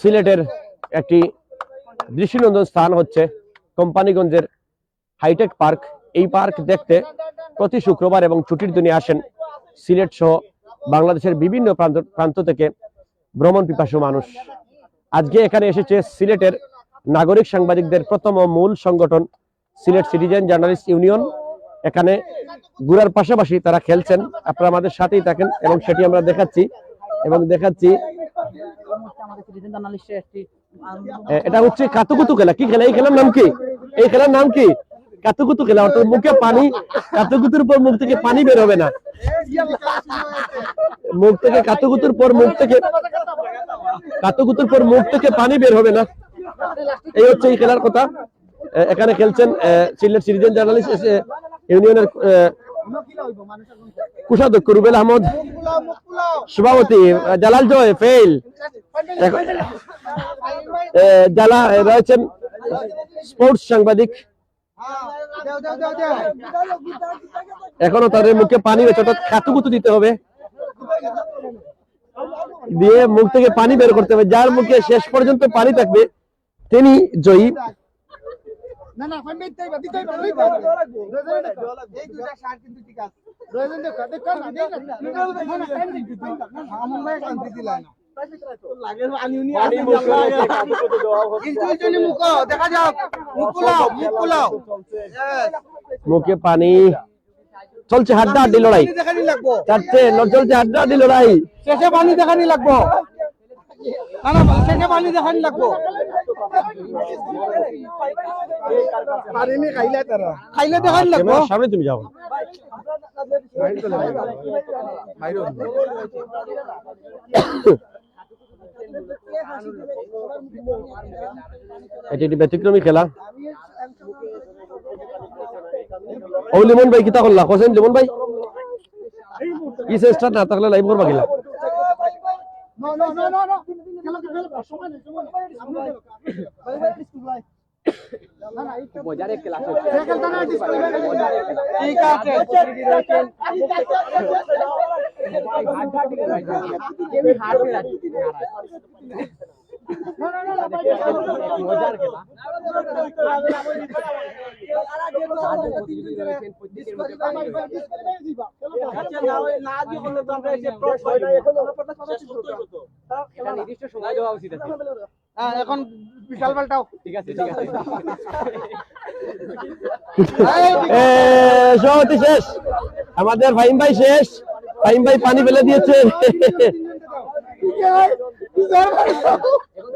সিলেটের একটি দৃষ্টিনন্দন স্থান হচ্ছে কোম্পানিগঞ্জের হাইটেক পার্ক। এই পার্ক দেখতে প্রতি শুক্রবার এবং ছুটির দিনে আসেন সিলেট সহ বাংলাদেশের বিভিন্ন প্রান্ত প্রান্ত থেকে ভ্রমণ পিপাসু মানুষ। আজকে এখানে এসেছে সিলেটের নাগরিক সাংবাদিকদের প্রথম ও মূল সংগঠন, সিলেট সিটিজেন জার্নালিস্ট ইউনিয়ন। এখানে ঘুরার পাশাপাশি তারা খেলছেন। আপনারা আমাদের সাথেই থাকেন এবং সেটি আমরা দেখাচ্ছি এবং দেখাচ্ছি আমাদের সিটিজেন জার্নালিস্টের একটি এ, এটা হচ্ছে কাতুকুতু খেলা। কি খেলা? এই খেলার নাম কি? এই খেলার নাম কি? কাতুকুতু খেলা। অর্থাৎ মুখে পানি, কাতুকুতুর পর মুখ থেকে পানি বের হবে না। মুখ থেকে কাতুকুতুর পর মুখ থেকে, কাতুকুতুর পর মুখ থেকে পানি বের হবে না। এই হচ্ছে এই খেলার কথা। এখানে খেলছেন সিলেট সিটিজেন জার্নালিস্ট ইউনিয়নের কোষাধ্যক্ষ রুবেল আহমদ সভাপতি জালাল জয় এখন- এ, রয়েছেন স্পোর্টস সাংবাদিক। এখনও তাদের মুখে পানি রয়েছে অর্থাৎ খাতুকুতু দিতে হবে। দিয়ে মুখ থেকে পানি বের করতে হবে। যার মুখে শেষ পর্যন্ত পানি থাকবে তিনি জয়ী। না না এই শার্ট কিন্তু ঠিক আছে। রয়েছেন দেখো দেখো দেখো টাইম আমন ভাই জন্য মুখ পানি। চলছে হাড্ডা হাড্ডি লড়াই। চাচ্ছে চলছে হাড্ডা হাড্ডি লড়াই। শেষে পানি দেখানি লাগবো। না না শেষে পানি দেখানি লাগবো। পারিনি খাইলে তারা। খাইলে দেখানি লাগবো সামনে তুমি যাও। এটি একটি ব্যতিক্রমী খেলা। ও লিমন ভাই কিতা করলা? কোসেন লিমন ভাই? কি চেষ্টা না থাকলে লাইভ করবা গেলা No, no, no, no, no. খেলা খেলা সময় নেই, সময় নেই। ভাই, ভাই, display ভাই। না, না, এইটা- সে খেলতে না, display ভাই, ঠিক আছে। না, না, না, না, ভাই, হ্যাঁ, এখন বিশাল পাল্টাও এ, সমাপ্তি শেষ। আমাদের ফাহিম ভাই শেষ। ফাহিম ভাই পানি ফেলে দিয়েছে।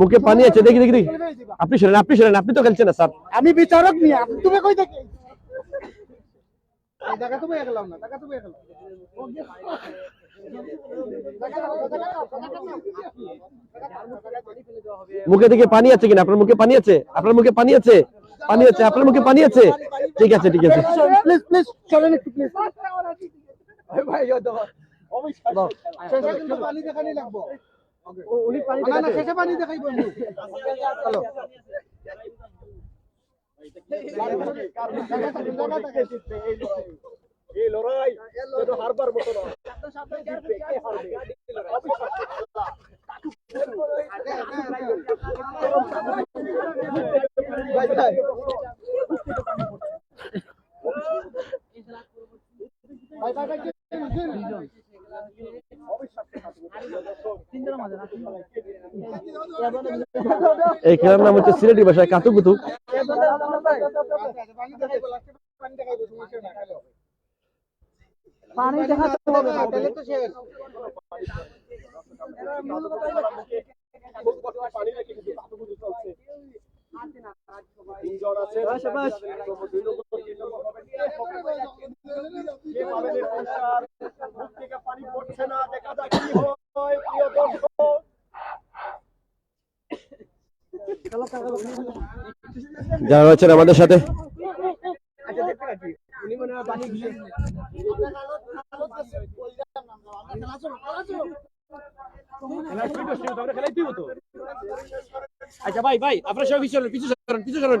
মুখে পানি আছে দেখি দেখি দেখি। আপনি শোনেন আপনি শোনেন আপনি তো খেলছেন না স্যার। আমি বিচারক নিয়ে তুমি কই দেখি দেখা তুমি গেলাম না দেখা মুখে দেখে পানি আছে কিনা? আপনার মুখে পানি আছে? আপনার মুখে পানি আছে? পানি আছে আপনার মুখে পানি আছে? ঠিক আছে ঠিক আছে। প্লিজ প্লিজ চলেন একটু প্লিজ শেষে কিন্তু পানি না না শেষে পানি এই এই খেলার নাম হচ্ছে সিলেটি ভাষায় কাতুকুতু পানি আছে যারা রয়েছেন আমাদের সাথে। আচ্ছা ভাই ভাই আপনার সবাই পিছু পিছু সরেন পিছু সরেন।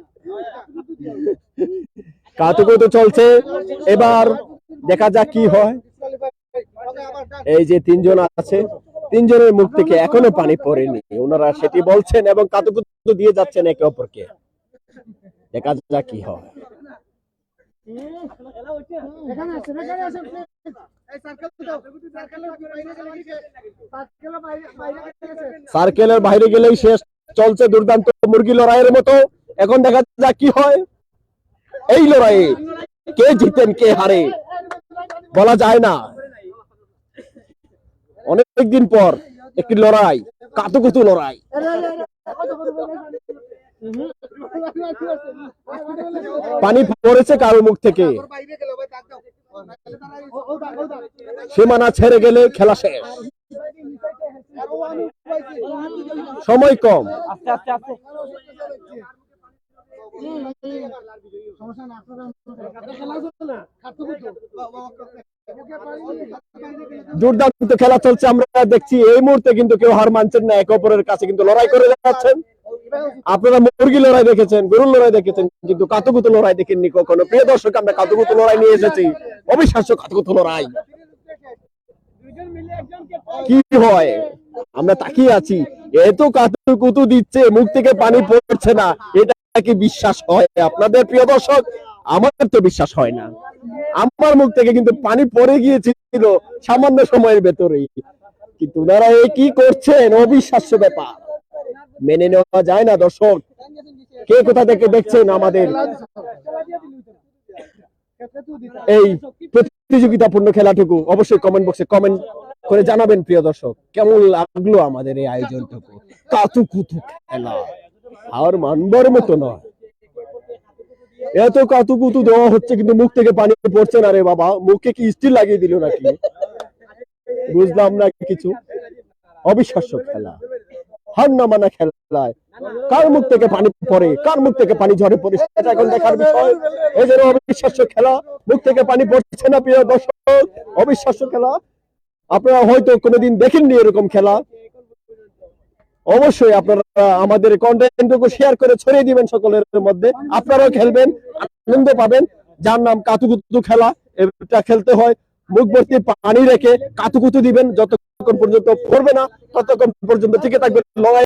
কাতুকুতু চলছে। এবার দেখা যাক কি হয়। এই যে তিনজন আছে, তিনজনের মুখ থেকে এখনও পানি পড়েনি। ওনারা সেটি বলছেন এবং কাতুকুতু দিয়ে যাচ্ছেন একে অপরকে। দেখা যাক কি হয়। সার্কেলের বাইরে গেলেই শেষ। চলছে দুর্দান্ত মুরগি লড়াইয়ের মতো। এখন দেখা যাক কি হয়। এই লড়াইয়ে কে জিতেন, কে হারে, বলা যায় না। অনেকদিন পর একটি লড়াই, কাতুকুতু লড়াই। পানি পড়েছে কারও মুখ থেকে। সীমানা ছেড়ে গেলে খেলা শেষ। সময় কম। দুর্দান্ত খেলা চলছে আমরা দেখছি এই মুহূর্তে কিন্তু কেউ হার মানছেন না একে অপরের কাছে কিন্তু লড়াই করে যাচ্ছেন। আপনারা মুরগি লড়াই দেখেছেন গরুর লড়াই দেখেছেন কিন্তু কাতুকুতু লড়াই দেখেননি কখনো। প্রিয় দর্শক আমরা কাতুকুতু লড়াই নিয়ে এসেছি। অবিশ্বাস্য কাতুকুতু লড়াই। কি হয়? আমরা তাকিয়ে আছি এত কাতুকুতু দিচ্ছে মুখ থেকে পানি পড়ছে না এটা কি বিশ্বাস হয়, আপনাদের প্রিয় দর্শক, আমার তো বিশ্বাস হয় না। আমার মুখ থেকে কিন্তু পানি পড়ে গিয়েছিল সামান্য সময়ের ভেতরেই। কিন্তু ওনারা এ কি করছেন? অবিশ্বাস্য ব্যাপার। মেনে নেওয়া যায় না, দর্শক। কে কোথা থেকে দেখছেন আমাদের এই প্রতিযোগিতাপূর্ণ খেলাটুকু? অবশ্যই কমেন্ট বক্সে কমেন্ট করে জানাবেন, প্রিয় দর্শক। কেমন লাগল আমাদের এই আয়োজনটুকু? কাতুকুতু খেলা। আর মানবার মতো নয়। এত কাতুকুতু দেওয়া হচ্ছে কিন্তু মুখ থেকে পানি পড়ছে না রে বাবা। মুখে কি স্টিল লাগিয়ে দিল নাকি? বুঝলাম না কিছু। অবিশ্বাস্য খেলা। হার না মানা খেলায়। কার মুখ থেকে পানি পড়ে? কার মুখ থেকে পানি ঝরে পড়ে? সেটা এখন দেখার বিষয়। এই যে অবিশ্বাস্য খেলা। মুখ থেকে পানি পড়ছে না, প্রিয় দর্শক। অবিশ্বাস্য খেলা। আপনারা হয়তো কোনোদিন দেখেননি এরকম খেলা। অবশ্যই আপনারা আমাদের কন্টেন্টটুকু শেয়ার করে ছড়িয়ে দিবেন সকলের মধ্যে। আপনারাও খেলবেন, আনন্দ পাবেন। যার নাম কাতুকুতু খেলা, এটা খেলতে হয়। মুখ ভর্তি পানি রেখে কাতুকুতু দিবেন, যতক্ষণ পর্যন্ত পড়বে না, ততক্ষণ পর্যন্ত টিকে থাকবে লড়াই